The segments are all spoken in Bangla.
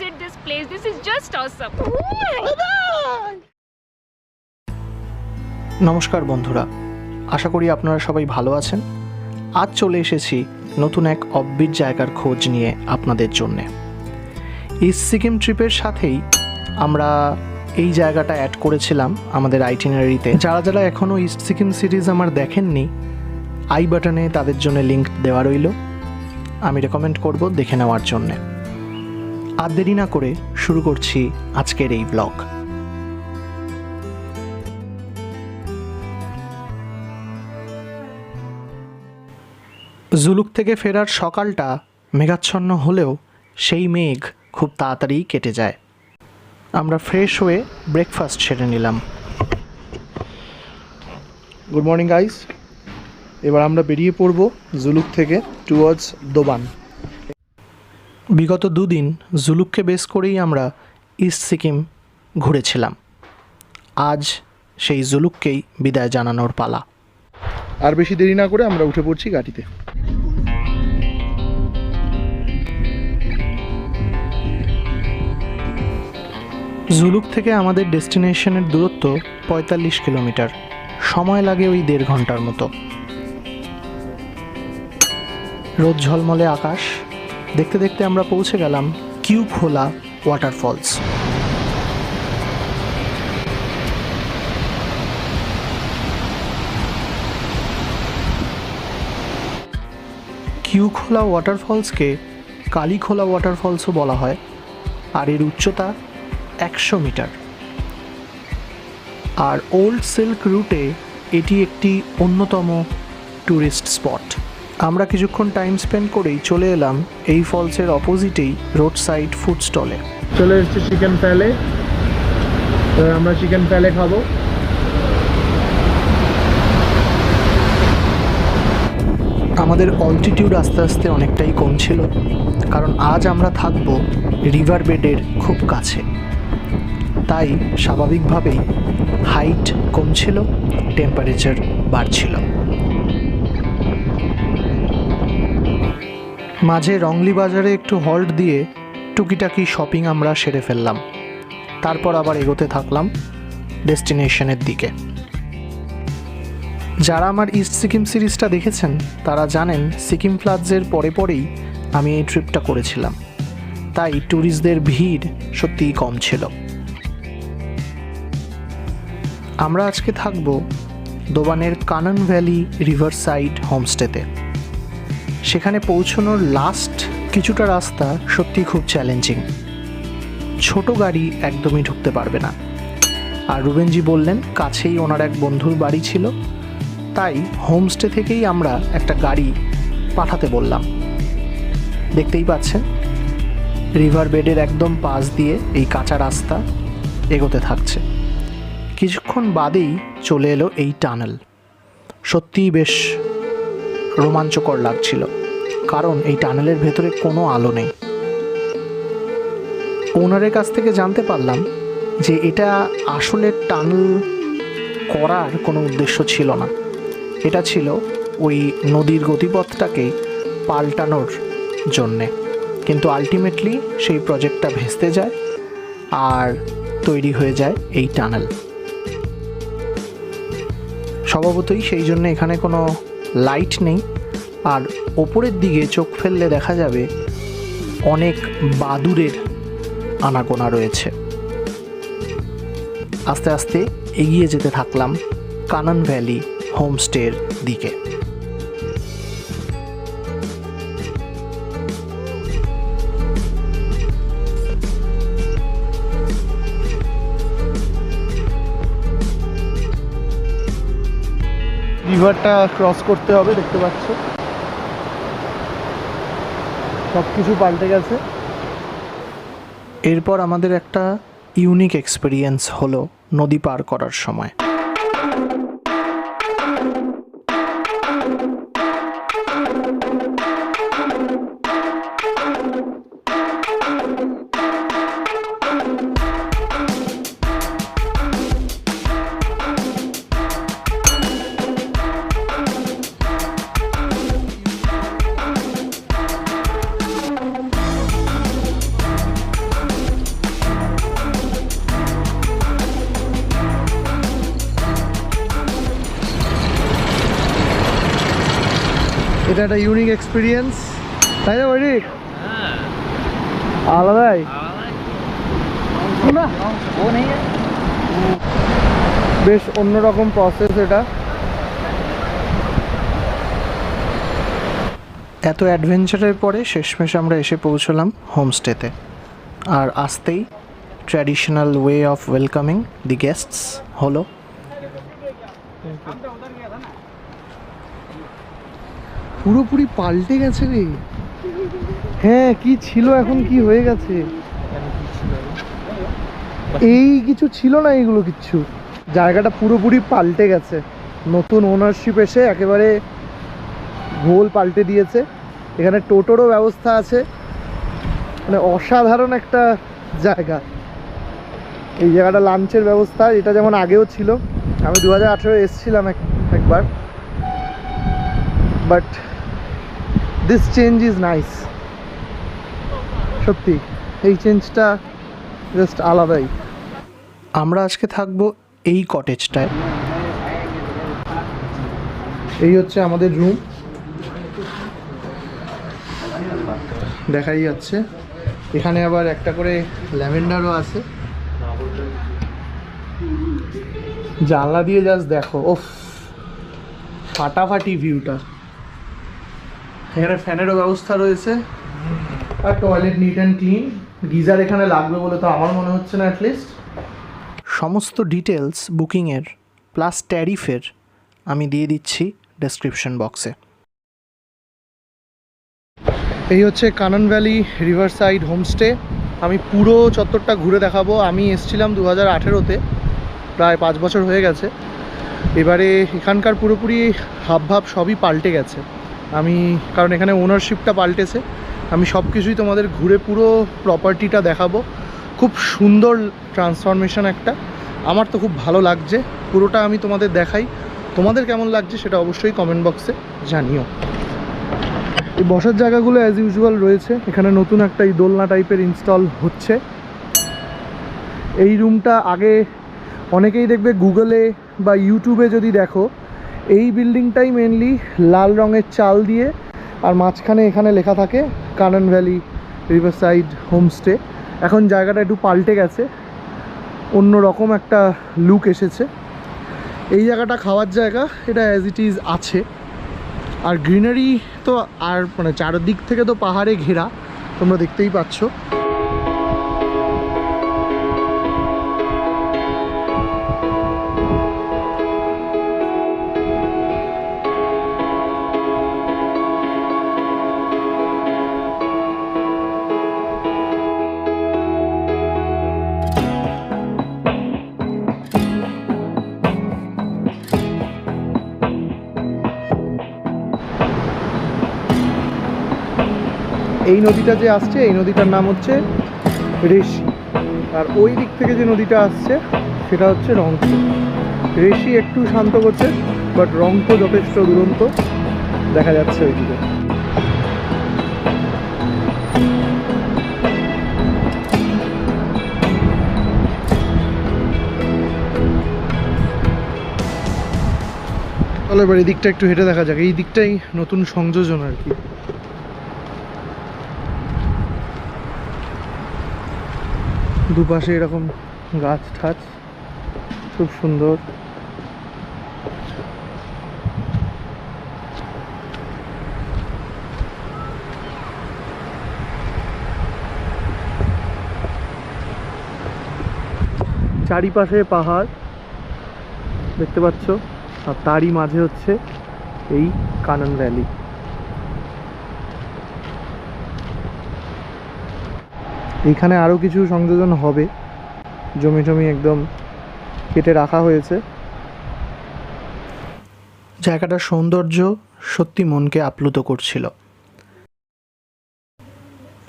visit this place. This is just awesome. নমস্কার বন্ধুরা। আশা করি আপনারা সবাই ভালো আছেন। আজ চলে এসেছি নতুন এক অব্বির জায়গার খোঁজ নিয়ে আপনাদের জন্যে। ইস্ট সিকিম ট্রিপের সাথেই আমরা এই জায়গাটা অ্যাড করেছিলাম আমাদের আইটিনারিতে যারা যারা এখনও ইস্ট সিকিম সিরিজ আমার দেখেননি আই বাটনে তাদের জন্য লিংক দেওয়া রইল। আমি রেকমেন্ড করব দেখে নেওয়ার জন্যে। আর দেরি না করে শুরু করছি আজকের এই ব্লগ জুলুক থেকে ফেরার সকালটা মেঘাচ্ছন্ন হলেও সেই মেঘ খুব তাড়াতাড়ি কেটে যায়। আমরা ফ্রেশ হয়ে ব্রেকফাস্ট সেরে নিলাম। গুড মর্নিং গাইস এবার আমরা বেরিয়ে পড়ব জুলুক থেকে টুয়ার্ডস দোবান। বিগত দুদিন জুলুককে বেস করেই আমরা ইস্ট সিকিম ঘুরেছিলাম। আজ সেই জুলুককেই বিদায় জানানোর পালা। আর বেশি দেরি না করে আমরা উঠে পড়ছি গাড়িতে জুলুক থেকে আমাদের ডেস্টিনেশনের দূরত্ব পঁয়তাল্লিশ কিলোমিটার। সময় লাগে ওই দেড় ঘণ্টার মতো। রোদ ঝলমলে আকাশ দেখতে দেখতে আমরা পৌঁছে গেলাম কিউ খোলা ওয়াটারফলস। কিউখোলা ওয়াটারফলসকে কালীখোলা ওয়াটারফলসও বলা হয়, আর এর উচ্চতা একশো মিটার। আর ওল্ড সিল্ক রুটে এটি একটি অন্যতম ট্যুরিস্ট স্পট। আমরা কিছুক্ষণ টাইম স্পেন্ড করেই চলে এলাম এই ফলসের অপোজিটেই রোড সাইড ফুড স্টলে চলে এসেছি চিকেন প্যালে আমরা চিকেন প্যালে খাব। আমাদের অল্টিটিউড আস্তে আস্তে অনেকটাই কমছিল কারণ আজ আমরা থাকব রিভার বেডের খুব কাছে। তাই স্বাভাবিকভাবেই হাইট কমছিল টেম্পারেচার বাড়ছিল। মাঝে রংলি বাজারে একটু হল্ট দিয়ে টুকিটাকি শপিং আমরা সেরে ফেললাম। তারপর আবার এগোতে থাকলাম ডেস্টিনেশনের দিকে। যারা আমার ইস্ট সিকিম সিরিজটা দেখেছেন, তারা জানেন সিকিম ফ্লাডসের পরে পরেই আমি এই ট্রিপটা করেছিলাম। তাই ট্যুরিস্টদের ভিড় সত্যিই কম ছিল। আমরা আজকে থাকব দোবানের কানন ভ্যালি রিভার সাইড হোমস্টেতে সেখানে পৌঁছানোর লাস্ট কিছুটা রাস্তা সত্যিই খুব চ্যালেঞ্জিং ছোট গাড়ি একদমই ঢুকতে পারবে না। আর রুবেনজি বললেন, কাছেই ওনার এক বন্ধুর বাড়ি ছিল। তাই হোমস্টে থেকেই আমরা একটা গাড়ি পাঠাতে বললাম। দেখতেই পাচ্ছেন রিভার বেডের একদম পাশ দিয়ে এই কাঁচা রাস্তা এগোতে থাকছে। কিছুক্ষণ বাদেই চলে এলো এই টানেল সত্যিই বেশ রোমাঞ্চকর লাগছিল, কারণ এই টানেলের ভেতরে কোনো আলো নেই। ওনারের কাছ থেকে জানতে পারলাম যে এটা আসলে টানেল করার কোনো উদ্দেশ্য ছিল না। এটা ছিল ওই নদীর গতিপথটাকে পাল্টানোর জন্যে। কিন্তু আলটিমেটলি সেই প্রজেক্টটা ভেস্তে যায় আর তৈরি হয়ে যায় এই টানেল। স্বভাবতই সেই জন্য এখানে কোনো লাইট নেই। আর ওপরের দিকে চোখ ফেললে দেখা যাবে অনেক বাদুরের আনাগোনা রয়েছে। আস্তে আস্তে এগিয়ে যেতে থাকলাম কানন ভ্যালি হোমস্টের দিকে। রিভারটা ক্রস করতে হবে, দেখতে পাচ্ছ। সব কিছু পাল্টে গেছে। এরপর আমাদের একটা ইউনিক এক্সপিরিয়েন্স হলো নদী পার করার সময়। এটা ইউনিক এক্সপিরিয়েন্স তাই না বৈরিক আলাদাই বেশ অন্যরকম প্রসেস এটা। এত অ্যাডভেঞ্চারের পরে শেষমেশ আমরা এসে পৌঁছলাম হোমস্টেতে আর আসতেই traditional way of welcoming the guests হলো পুরোপুরি পাল্টে গেছে রে। হ্যাঁ কি ছিল এখন, কি হয়ে গেছে? এই কিছু ছিল না এইগুলো কিচ্ছু। জায়গাটা পুরোপুরি পাল্টে গেছে। নতুন ওনারশিপ এসে একেবারে গোল পাল্টে দিয়েছে। এখানে টোটোরও ব্যবস্থা আছে। মানে অসাধারণ একটা জায়গা। এই জায়গাটা লাঞ্চের ব্যবস্থা, এটা যেমন আগেও ছিল। আমি দু হাজার আঠেরো এসেছিলাম এক, একবার। But this change is nice সত্যি এই চেঞ্জটা জাস্ট আলাদাই। আমরা আজকে থাকব এই কটেজটায় এই হচ্ছে আমাদের রুম দেখাই যাচ্ছে। এখানে আবার একটা করে ল্যাভেন্ডারও আছে। জানলা দিয়ে জাস্ট দেখো ওফ ফাটাফাটি ভিউটা এখানে ফ্যানেরও ব্যবস্থা রয়েছে। আর toilet neat and clean geyser এখানে লাগবে বলে তো আমার মনে হচ্ছে না অ্যাটলিস্ট সমস্ত ডিটেলস বুকিংয়ের প্লাস ট্যারিফের আমি দিয়ে দিচ্ছি ডেসক্রিপশন বক্সে এই হচ্ছে Kanan valley river side homestay আমি পুরো চত্বরটা ঘুরে দেখাবো। আমি এসছিলাম দু হাজার আঠেরোতে প্রায় পাঁচ বছর হয়ে গেছে। এবারে এখানকার পুরোপুরি হাবভাব সবই পাল্টে গেছে। আমি, কারণ এখানে ওনারশিপটা পাল্টেছে। আমি সব কিছুই তোমাদের ঘুরে পুরো প্রপার্টিটা দেখাবো। খুব সুন্দর ট্রান্সফরমেশন একটা। আমার তো খুব ভালো লাগছে। পুরোটা আমি তোমাদের দেখাই। তোমাদের কেমন লাগছে সেটা অবশ্যই কমেন্ট বক্সে জানিও। এই বসার জায়গাগুলো অ্যাজ ইউজুয়াল রয়েছে। এখানে নতুন একটা এই দোলনা টাইপের ইনস্টল হচ্ছে। এই রুমটা আগে অনেকেই দেখবে গুগলে বা ইউটিউবে যদি দেখো এই বিল্ডিংটাই মেনলি লাল রঙের চাল দিয়ে, আর মাঝখানে এখানে লেখা থাকে Kanan valley river side homestay. এখন জায়গাটা একটু পাল্টে গেছে, অন্য রকম একটা লুক এসেছে। এই জায়গাটা খাওয়ার জায়গা, এটা অ্যাজ ইট ইজ আছে। আর গ্রিনারি তো আর মানে চারদিক থেকে তো পাহাড়ে ঘেরা, তোমরা দেখতেই পাচ্ছ। এই নদীটা যে আসছে, এই নদীটার নাম হচ্ছে রেশি আর ওই দিক থেকে যে নদীটা আসছে, সেটা হচ্ছে রংপো রেশি একটু শান্ত করছে বাট রংপো যথেষ্ট দুরন্ত। দেখা যাচ্ছে ওইদিকে। তাহলে এবার এই দিকটা একটু হেঁটে দেখা যাক। এই দিকটাই নতুন সংযোজন আর কি। দুপাশে এরকম গাছ ঠাছ, খুব সুন্দর। চারিপাশে পাহাড়, দেখতে পাচ্ছ, আর তারই মাঝে হচ্ছে এই কানন ভ্যালি। এইখানে আরও কিছু সংযোজন হবে। জমি জমি একদম কেটে রাখা হয়েছে। জায়গাটার সৌন্দর্য সত্যি মনকে আপ্লুত করছিল।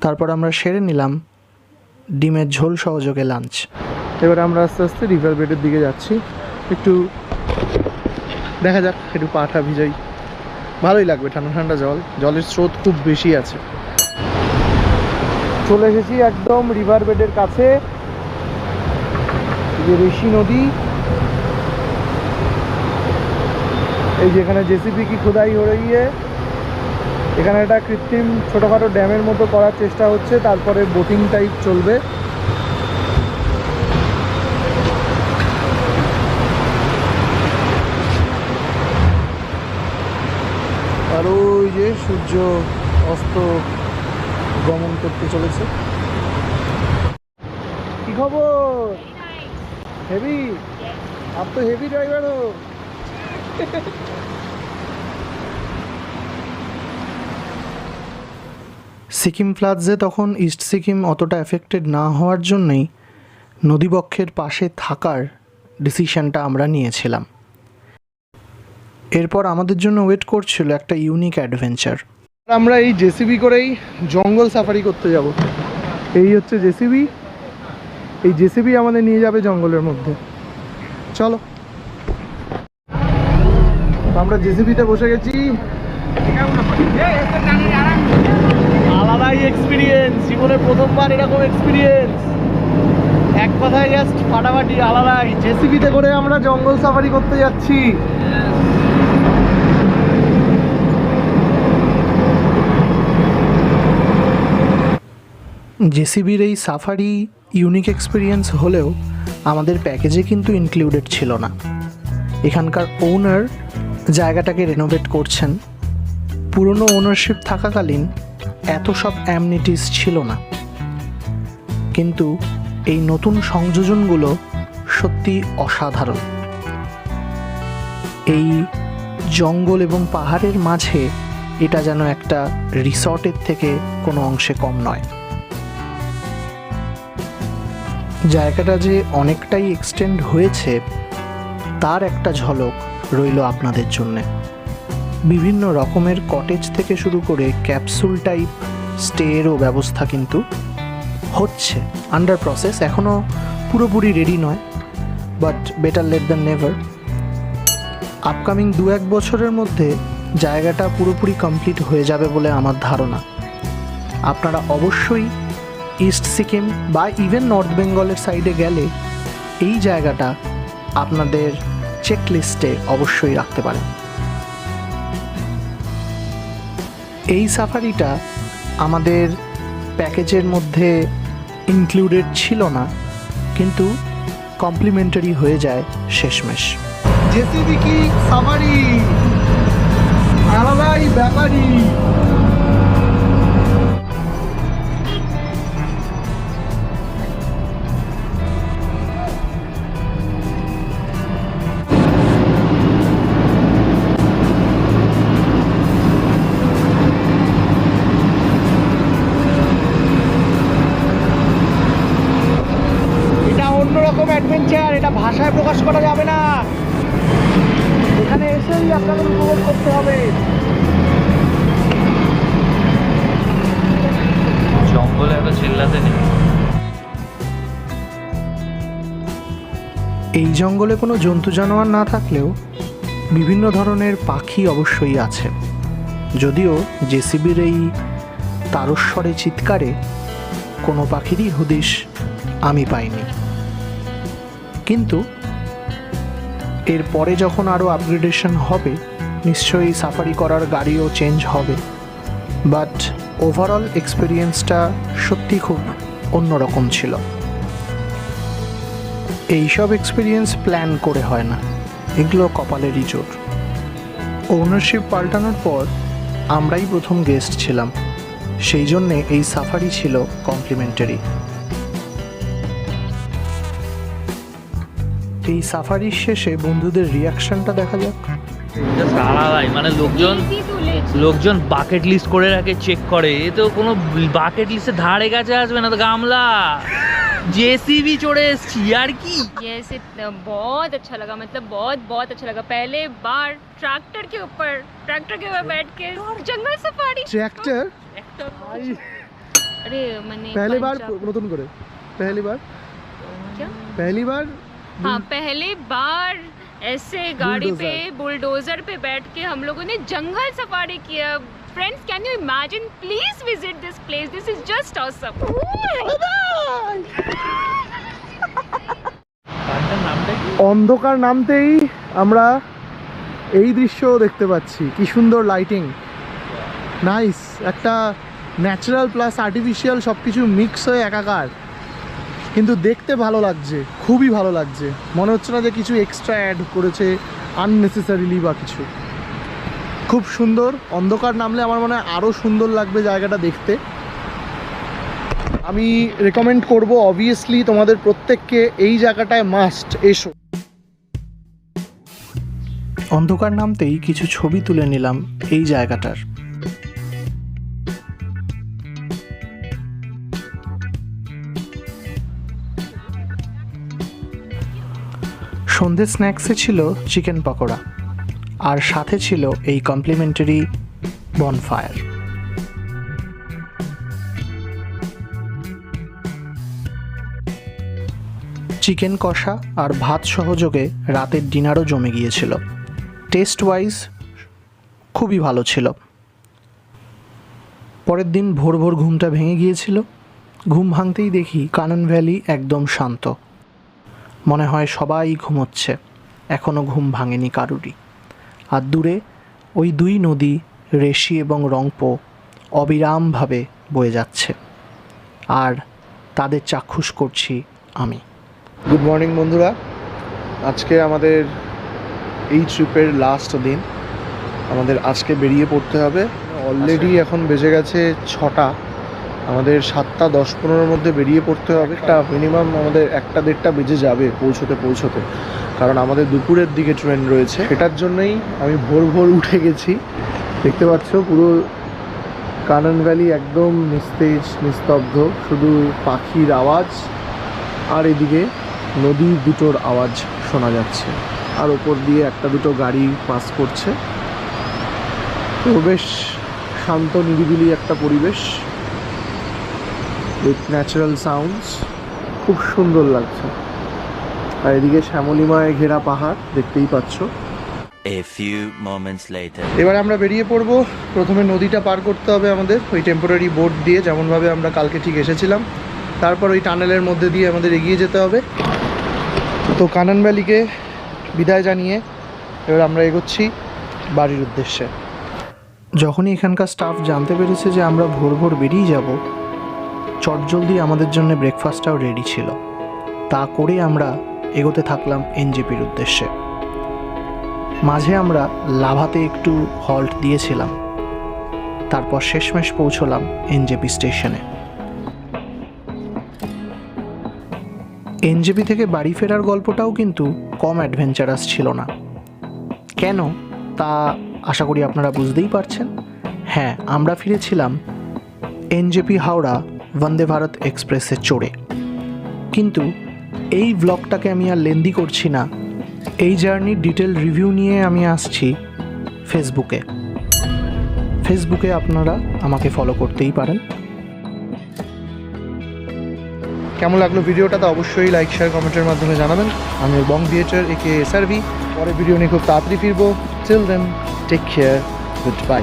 তারপর আমরা সেরে নিলাম ডিমের ঝোল সহযোগে লাঞ্চ। এবার আমরা আস্তে আস্তে রিভার বেডের দিকে যাচ্ছি। একটু দেখা যাক একটু পাঠা ভিজাই। ভালোই লাগবে ঠান্ডা ঠান্ডা জল। জলের স্রোত খুব বেশি আছে। চলে এসেছি একদম রিভার বেডের কাছে। যে ঋষি নদী। এই যেখানে জেসিপি কি খোদাই হয়ে গিয়ে এখানে একটা কৃত্রিম ছোটোখাটো ড্যামের মতো করার চেষ্টা হচ্ছে, তারপরে বোটিং টাইপ চলবে। আর ওই যে সূর্য অস্ত গমন করতে চলেছে। কি খবর? হেভি? আপ তো হেভি ড্রাইভার হো। সিকিম ফ্লাডসে তখন ইস্ট সিকিম অতটা এফেক্টেড না হওয়ার জন্যই নদীবক্ষের পাশে থাকার ডিসিশনটা আমরা নিয়েছিলাম। এরপর আমাদের জন্য ওয়েট করছিল একটা ইউনিক অ্যাডভেঞ্চার আমরা এই জেসিবি করেই জঙ্গল সাফারি করতে যাব। এই হচ্ছে জেসিবি। এই জেসিবি আমাদের নিয়ে যাবে জঙ্গলের মধ্যে। চলো। আমরা জেসিবিতে বসে গেছি। আলাদাই এক্সপিরিয়েন্স জীবনে প্রথমবার এরকম এক্সপিরিয়েন্স এক কথায় জাস্ট ফাটাফাটি আলাদাই। জেসিবিতে করে আমরা জঙ্গল সাফারি করতে যাচ্ছি। জেসিবির এই সাফারি ইউনিক এক্সপিরিয়েন্স হলেও আমাদের প্যাকেজে কিন্তু ইনক্লুডেড ছিল না। এখানকার ওনার জায়গাটাকে রেনোভেট করছেন। পুরনো ওনারশিপ থাকাকালীন এত সব অ্যামনিটিস ছিল না। কিন্তু এই নতুন সংযোজনগুলো সত্যি অসাধারণ। এই জঙ্গল এবং পাহাড়ের মাঝে এটা যেন একটা রিসর্টের থেকে কোনো অংশে কম নয়। জায়গাটা যে অনেকটাই এক্সটেন্ড হয়েছে, তার একটা ঝলক রইল আপনাদের জন্যে। বিভিন্ন রকমের কটেজ থেকে শুরু করে ক্যাপসুল টাইপ স্টেরও ব্যবস্থা কিন্তু হচ্ছে আন্ডার প্রসেস এখনও পুরোপুরি রেডি নয় but better late than never upcoming দু এক বছরের মধ্যে জায়গাটা পুরোপুরি কমপ্লিট হয়ে যাবে বলে আমার ধারণা। আপনারা অবশ্যই ইস্ট সিকিম বা ইভেন নর্থ বেঙ্গলের সাইডে গেলে এই জায়গাটা আপনাদের চেক লিস্টে অবশ্যই রাখতে পারেন। এই সাফারিটা আমাদের প্যাকেজের মধ্যে ইনক্লুডেড ছিল না, কিন্তু কমপ্লিমেন্টারি হয়ে যায় শেষমেশ। জেসিবি কি সাফারি আলাদাই ব্যাপারই। এই জঙ্গলে কোনো জন্তু জানোয়ার না থাকলেও বিভিন্ন ধরনের পাখি অবশ্যই আছে। যদিও জেসিবির এই তারস্বরে চিৎকারে কোনো পাখিরই হদিশ আমি পাইনি। কিন্তু এরপরে যখন আরও আপগ্রেডেশন হবে, নিশ্চয়ই সাফারি করার গাড়িও চেঞ্জ হবে। বাট ওভারঅল এক্সপিরিয়েন্সটা সত্যি খুব অন্যরকম ছিল। এইসব এক্সপিরিয়েন্স প্ল্যান করে হয় না। এগুলো কপালেরই জোর। ওনারশিপ পাল্টানোর পর আমরাই প্রথম গেস্ট ছিলাম। সেই জন্যে এই সাফারি ছিল কমপ্লিমেন্টারি এই সাফারির শেষে বন্ধুদের রিয়াকশনটা দেখা যাক। জাস্ট মানে লোকজন. লোকজন বাকেট লিস্ট করে রাখে চেক করে। এ তো কোনো বাকেট লিস্টে ধারে কাছে আসবে না তো গামলা। জেসিবি চড়ে এসছি আর কি Yes, it uh, बहुत अच्छा लगा मतलब बहुत बहुत अच्छा लगा पहले बार ट्रैक्टर के ऊपर ट्रैक्टर के ऊपर बैठ के जंगल सफारी ট্র্যাক্টর अरे मैंने पहली बार पंजाब- নতুন করে पहली बार क्या पहली बार हाँ पहले बार ऐसे गाड़ी पे बुलडोजर पे बैठ के हम लोगों ने जंगल सफारी किया Friends, can you imagine? Please visit this place. This is just awesome. Oh অন্ধকার নামতেই আমরা এই দৃশ্য দেখতে পাচ্ছি কি সুন্দর লাইটিং নাইস একটা ন্যাচারাল প্লাস আর্টিফিশিয়াল সব কিছু মিক্স হয়ে একাকার কিন্তু দেখতে ভালো লাগছে খুবই ভালো লাগছে মনে হচ্ছে না যে কিছু এক্সট্রা অ্যাড করেছে আননেসেসারিলি বা কিছু খুব সুন্দর। অন্ধকার নামলে আমার মনে হয় আরও সুন্দর লাগবে জায়গাটা দেখতে। আমি রেকমেন্ড করব অবভিয়াসলি তোমাদের প্রত্যেককে এই জায়গাটায় মাস্ট এসো। অন্ধকার নামতেই কিছু ছবি তুলে নিলাম এই জায়গাটার। সন্ধ্যে স্ন্যাক্সে ছিল চিকেন পকোড়া। আর সাথে ছিল এই কমপ্লিমেন্টারি বনফায়ার। চিকেন কষা আর ভাত সহযোগে রাতের ডিনারও জমে গিয়েছিল। টেস্ট ওয়াইজ খুবই ভালো ছিল। পরের দিন ভোর ভোর ঘুমটা ভেঙে গিয়েছিল। ঘুম ভাঙতেই দেখি কানন ভ্যালি একদম শান্ত। মনে হয় সবাই ঘুমোচ্ছে। এখনও ঘুম ভাঙেনি কারুরই। আর দূরে ওই দুই নদী রেশি এবং রংপো অবিরামভাবে বয়ে যাচ্ছে। আর তাদের চাক্ষুষ করছি আমি। গুড মর্নিং বন্ধুরা। আজকে আমাদের এই ট্রিপের লাস্ট দিন। আমাদের আজকে বেরিয়ে পড়তে হবে। অলরেডি এখন বেজে গেছে ছটা। আমাদের সাতটা, দশ, পনেরোর মধ্যে বেরিয়ে পড়তে হবে। একটা মিনিমাম আমাদের একটা, দেড়টা বেজে যাবে পৌঁছতে পৌঁছতে। কারণ আমাদের দুপুরের দিকে ট্রেন রয়েছে। এটার জন্যই আমি ভোর ভোর উঠে গেছি। দেখতে পাচ্ছ পুরো কানন ভ্যালি একদম নিস্তেজ, নিস্তব্ধ। শুধু পাখির আওয়াজ আর এদিকে নদীর দুটোর আওয়াজ শোনা যাচ্ছে। আর ওপর দিয়ে একটা দুটো গাড়ি পাস করছে। তো বেশ শান্ত, নিরিবিলি একটা পরিবেশ। উইথ ন্যাচারাল সাউন্ডস খুব সুন্দর লাগছে। আর এদিকে শ্যামলিমায় ঘেরা পাহাড় দেখতেই পাচ্ছ। A few moments later. এবার আমরা বেরিয়ে পড়ব। প্রথমে নদীটা পার করতে হবে আমাদের ওই টেম্পোরারি বোট দিয়ে যেমনভাবে আমরা কালকে ঠিক এসেছিলাম। তারপর ওই টানেলের মধ্যে দিয়ে আমাদের এগিয়ে যেতে হবে। তো কানন ভ্যালিকে বিদায় জানিয়ে এবার আমরা এগোচ্ছি বাড়ির উদ্দেশ্যে। যখনই এখানকার স্টাফ জানতে পেরেছে যে আমরা ভোর ভোর বেরিয়ে যাব চটজলদি আমাদের জন্য ব্রেকফাস্টটাও রেডি ছিল। তা করে আমরা এগোতে থাকলাম এনজেপির উদ্দেশ্যে। মাঝে আমরা লাভাতে একটু হল্ট দিয়েছিলাম। তারপর শেষমেশ পৌঁছলাম এনজেপি স্টেশনে। এনজেপি থেকে বাড়ি ফেরার গল্পটাও কিন্তু কম অ্যাডভেঞ্চারাস ছিল না। কেন? তা আশা করি আপনারা বুঝতেই পারছেন। হ্যাঁ আমরা ফিরেছিলাম এনজেপি হাওড়া বন্দে ভারত এক্সপ্রেসে চড়ে। কিন্তু এই ব্লগটাকে আমি আর লেন্দি করছি না। এই জার্নির ডিটেল রিভিউ নিয়ে আমি আসছি ফেসবুকে ফেসবুকে আপনারা আমাকে ফলো করতেই পারেন। কেমন লাগল ভিডিওটা তো অবশ্যই লাইক শেয়ার কমেন্টের মাধ্যমে জানাবেন। আমি বং থিয়েটার একে এসআরভি পরে ভিডিও নিয়ে খুব তাড়াতাড়ি ফিরবো। Chill then take care good bye